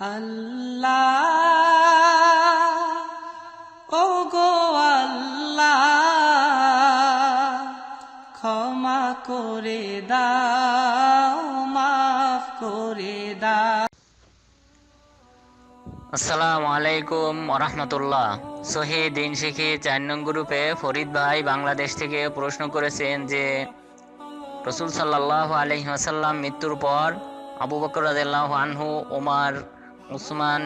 আল্লাহ ও গো আল্লাহ, ক্ষমা করে দাও, মাফ করে দাও। আসসালামু আলাইকুম সহি দিন শিখি চার নং গ্রুপে ফরিদ ভাই বাংলাদেশ থেকে প্রশ্ন করেছেন যে, রসুল সাল্লাহ আলহি আসাল্লাম মৃত্যুর পর আবু বকর আনহু ওমার উসমান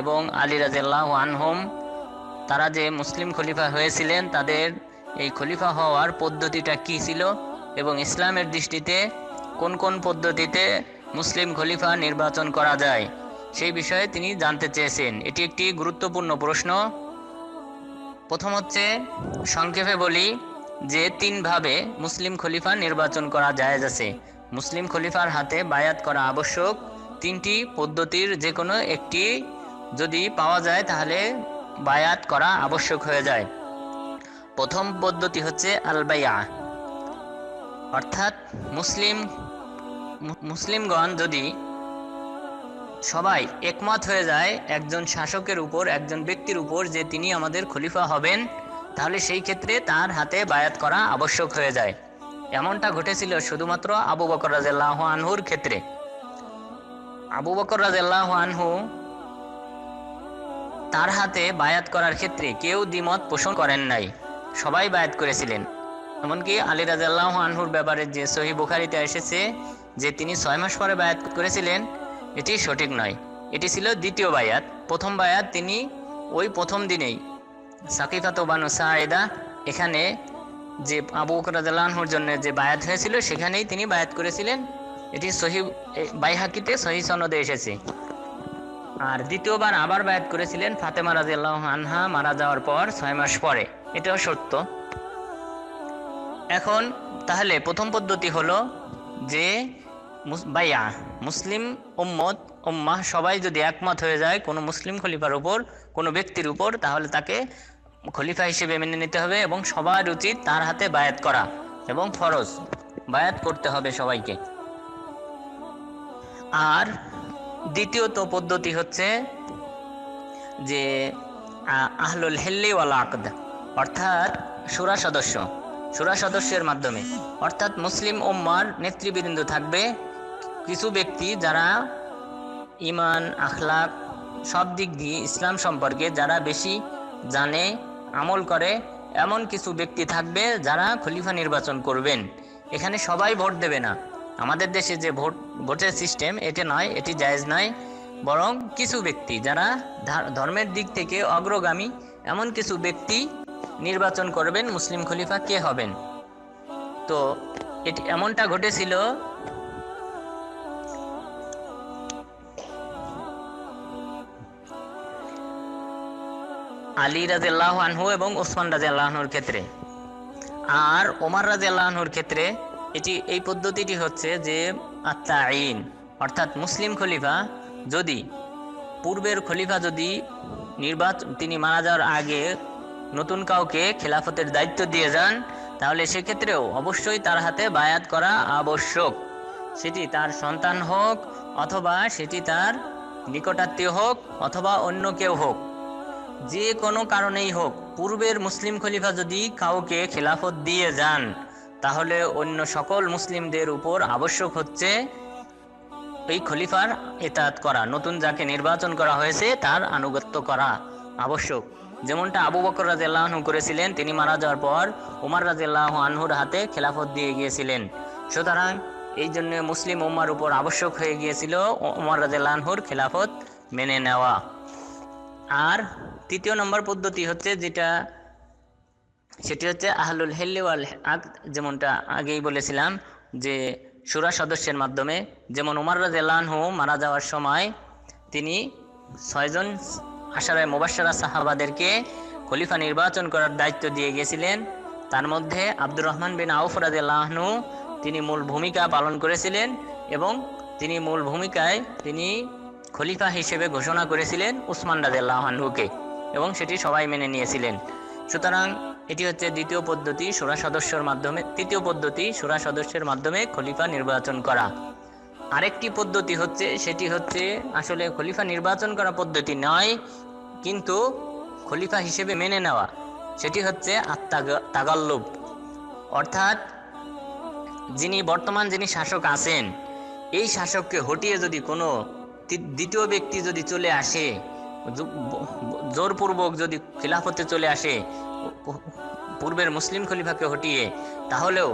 এবং আলী রাজিয়াল্লাহ আনহুম, তারা যে মুসলিম খলিফা হয়েছিলেন, তাদের এই খলিফা হওয়ার পদ্ধতিটা কী ছিল এবং ইসলামের দৃষ্টিতে কোন কোন পদ্ধতিতে মুসলিম খলিফা নির্বাচন করা যায়, সেই বিষয়ে তিনি জানতে চেয়েছেন। এটি একটি গুরুত্বপূর্ণ প্রশ্ন। প্রথম হচ্ছে, সংক্ষেপে বলি যে তিনভাবে মুসলিম খলিফা নির্বাচন করা জায়েজ আছে। মুসলিম খলিফার হাতে বায়াত করা আবশ্যক তিনটি পদ্ধতির যে কোনো একটি যদি পাওয়া যায় তাহলে বায়াত করা আবশ্যক হয়ে যায়। প্রথম পদ্ধতি হচ্ছে আলবাইয়া অর্থাৎ মুসলিম, মুসলিমগণ যদি সবাই একমত হয়ে যায় একজন শাসকের উপর, একজন ব্যক্তির উপর যে তিনি আমাদের খলিফা হবেন, তাহলে সেই ক্ষেত্রে তার হাতে বায়াত করা আবশ্যক হয়ে যায়। এমনটা ঘটেছিল শুধুমাত্র আবু বকর রাজেল্লাহ আনহুর ক্ষেত্রে। আবু বকর রাজেল্লাহ আনহু তার হাতে বায়াত করার ক্ষেত্রে কেউ দ্বিমত পোষণ করেন নাই। সবাই বায়াত করেছিলেন। এমনকি আলী রাজাল্লাহ আনহুর ব্যাপারে যে সহি বুখারিতে এসেছে যে তিনি ছয় মাস পরে বায়াত করেছিলেন, এটি সঠিক নয়। এটি ছিল দ্বিতীয় বায়াত। প্রথম বায়াত তিনি ওই প্রথম দিনেই সাকিফাত বানু সায়েদা এখানে যে আবু বকর রাদিয়াল্লাহু আনহুর জন্য যে বায়াত হয়েছিল, সেখানেই তিনি বায়াত করেছিলেন। এটি সহি বাইহাকিতে সহি সনদে এসেছে। আর দ্বিতীয়বার আবার বায়াত করেছিলেন ফাতেমা রাজিয়াল্লাহ আনহা মারা যাওয়ার পর ছয় মাস পরে। এটাও সত্য। এখন তাহলে প্রথম পদ্ধতি হলো যে বাইয়া, মুসলিম উম্মত, উম্মাহ সবাই যদি একমত হয়ে যায় কোনো মুসলিম খলিফার উপর, কোনো ব্যক্তির উপর, তাহলে তাকে খলিফা হিসেবে মেনে নিতে হবে এবং সবার উচিত তার হাতে বায়াত করা এবং ফরজ। বায়াত করতে হবে সবাইকে। আর দ্বিতীয়ত পদ্ধতি হচ্ছে যে আহলুল হেল্লি ওয়াল আকদ, অর্থাৎ সুরা সদস্য, সুরা সদস্যের মাধ্যমে। অর্থাৎ মুসলিম ওম্মার নেতৃবৃন্দ থাকবে কিছু ব্যক্তি যারা ইমান আখলাক সব দিক দিয়ে ইসলাম সম্পর্কে যারা বেশি জানে, আমল করে, এমন কিছু ব্যক্তি থাকবে যারা খলিফা নির্বাচন করবেন। এখানে সবাই ভোট দেবে না। আমাদের দেশে যে ভোট, ভোটের সিস্টেম এটি নয়, এটি জায়জ নয়, বরং কিছু ব্যক্তি যারা ধর্মের দিক থেকে অগ্রগামী, এমন কিছু ব্যক্তি নির্বাচন করবেন, মুসলিম খলিফা কে হবেন? তো এটি এমনটা ঘটেছিল আলী রাজিয়াল্লাহ আনহু এবং ওসমান রাজিয়াল্লাহ আনহুর ক্ষেত্রে। আর ওমর রাজিয়াল্লাহ আনহুর ক্ষেত্রে এটি এই পদ্ধতিটি হচ্ছে যে আত্মা আইন অর্থাৎ মুসলিম খলিফা যদি পূর্বের খলিফা যদি নির্বাচন তিনি মারা যাওয়ার আগে নতুন কাউকে খেলাফতের দায়িত্ব দিয়ে যান, তাহলে সেক্ষেত্রেও অবশ্যই তার হাতে বায়াত করা আবশ্যক। সেটি তার সন্তান হোক অথবা সেটি তার নিকটাত্মীয় হোক অথবা অন্য কেউ হোক। যে কোনো কারণেই হোক, পূর্বের মুসলিম খলিফা যদি কাউকে খেলাফত দিয়ে যান তাহলে অন্য সকল মুসলিমদের উপর আবশ্যক হচ্ছে এই খলিফার এতাত করা, নতুন যাকে নির্বাচন করা হয়েছে তার আনুগত্য করা আবশ্যক। যেমনটা আবু বকর আনহু করেছিলেন, তিনি মারা যাওয়ার পর উমার রাজিয়াল্লাহ আনহুর হাতে খেলাফত দিয়ে গিয়েছিলেন। সুতরাং এই জন্য মুসলিম উম্মার উপর আবশ্যক হয়ে গিয়েছিল উমার আনহুর খেলাফত মেনে নেওয়া। আর তৃতীয় নম্বর পদ্ধতি হচ্ছে যেটা সেটি হচ্ছে আহলুল হেল্লি ওয়াল আকদ যেমনটা আগেই বলেছিলাম যে সুরা সদস্যের মাধ্যমে যেমন উমার রাজু মারা যাওয়ার সময় তিনি ছয়জন আশারায় মুবাসারা সাহাবাদেরকে খলিফা নির্বাচন করার দায়িত্ব দিয়ে গেছিলেন। তার মধ্যে আব্দুর রহমান বিন আউফ রাজু তিনি মূল ভূমিকা পালন করেছিলেন এবং তিনি মূল ভূমিকায় তিনি খলিফা হিসেবে ঘোষণা করেছিলেন উসমান আনহুকে এবং সেটি সবাই মেনে নিয়েছিলেন। সুতরাং এটি হচ্ছে দ্বিতীয় পদ্ধতি সুরা সদস্যর মাধ্যমে, তৃতীয় পদ্ধতি সুরা সদস্যের মাধ্যমে খলিফা নির্বাচন করা। আরেকটি পদ্ধতি হচ্ছে, সেটি হচ্ছে আসলে খলিফা নির্বাচন করা পদ্ধতি নয়, কিন্তু খলিফা হিসেবে মেনে নেওয়া। সেটি হচ্ছে আত্মা আত্মাগাল্লুব অর্থাৎ যিনি বর্তমান যিনি শাসক আছেন, এই শাসককে হটিয়ে যদি কোনো দ্বিতীয় ব্যক্তি যদি চলে আসে জোরপূর্বক যদি খিলাফতে চলে আসে পূর্বের মুসলিম খলিফাকে হটিয়ে, তাহলেও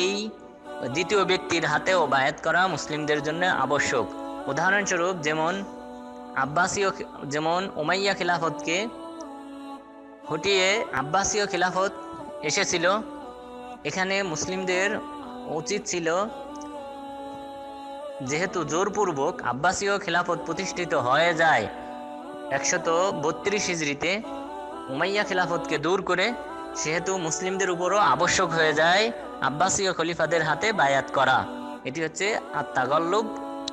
এই দ্বিতীয় ব্যক্তির হাতেও বায়াত করা মুসলিমদের জন্য আবশ্যক। উদাহরণস্বরূপ যেমন আব্বাসীয় যেমন উমাইয়া খিলাফতকে হটিয়ে আব্বাসীয় খিলাফত এসেছিল, এখানে মুসলিমদের উচিত ছিল যেহেতু জোরপূর্বক আব্বাসীয় খিলাফত প্রতিষ্ঠিত হয়ে যায় একশত বত্রিশ হিজড়িতে উমাইয়া খিলাফতকে দূর করে, সেহেতু মুসলিমদের উপরও আবশ্যক হয়ে যায় আব্বাসীয় খলিফাদের হাতে বায়াত করা। এটি হচ্ছে আত্মাগল্লুব,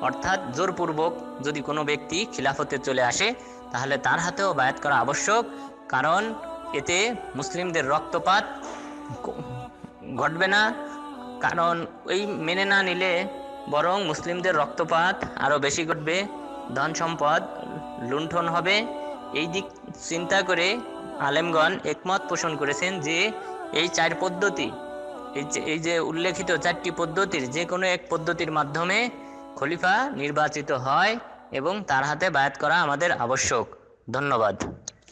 অর্থাৎ জোরপূর্বক যদি কোনো ব্যক্তি খিলাফতে চলে আসে, তাহলে তার হাতেও বায়াত করা আবশ্যক, কারণ এতে মুসলিমদের রক্তপাত ঘটবে না, কারণ ওই মেনে না নিলে বরং মুসলিমদের রক্তপাত আরও বেশি ঘটবে ধন সম্পদ লুণ্ঠন হবে। এই দিক চিন্তা করে আলেমগণ একমত পোষণ করেছেন যে, এই চার পদ্ধতি, এই যে উল্লেখিত চারটি পদ্ধতির যে কোনো এক পদ্ধতির মাধ্যমে খলিফা নির্বাচিত হয় এবং তার হাতে বায়াত করা আমাদের আবশ্যক। ধন্যবাদ।